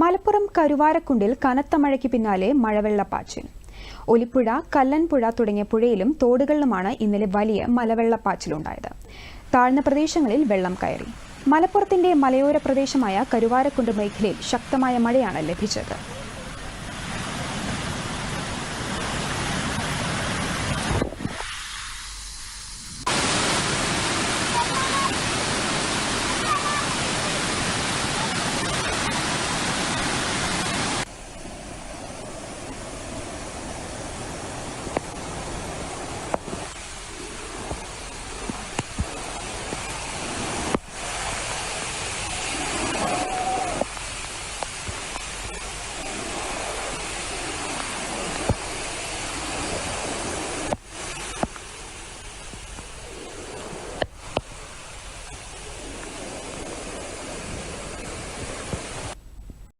മലപ്പുറം കരുവാരക്കുണ്ടിൽ കനത്ത മഴയ്ക്ക് പിന്നാലെ മഴവെള്ളപ്പാച്ചിൽ. ഒലിപ്പുഴ കല്ലൻപുഴ തുടങ്ങിയ പുഴയിലും തോടുകളിലുമാണ് ഇന്നലെ വലിയ മലവെള്ളപ്പാച്ചിലുണ്ടായത്. താഴ്ന്ന പ്രദേശങ്ങളിൽ വെള്ളം കയറി. മലപ്പുറത്തിന്റെ മലയോര പ്രദേശമായ കരുവാരക്കുണ്ട് മേഖലയിൽ ശക്തമായ മഴയാണ് ലഭിച്ചത്.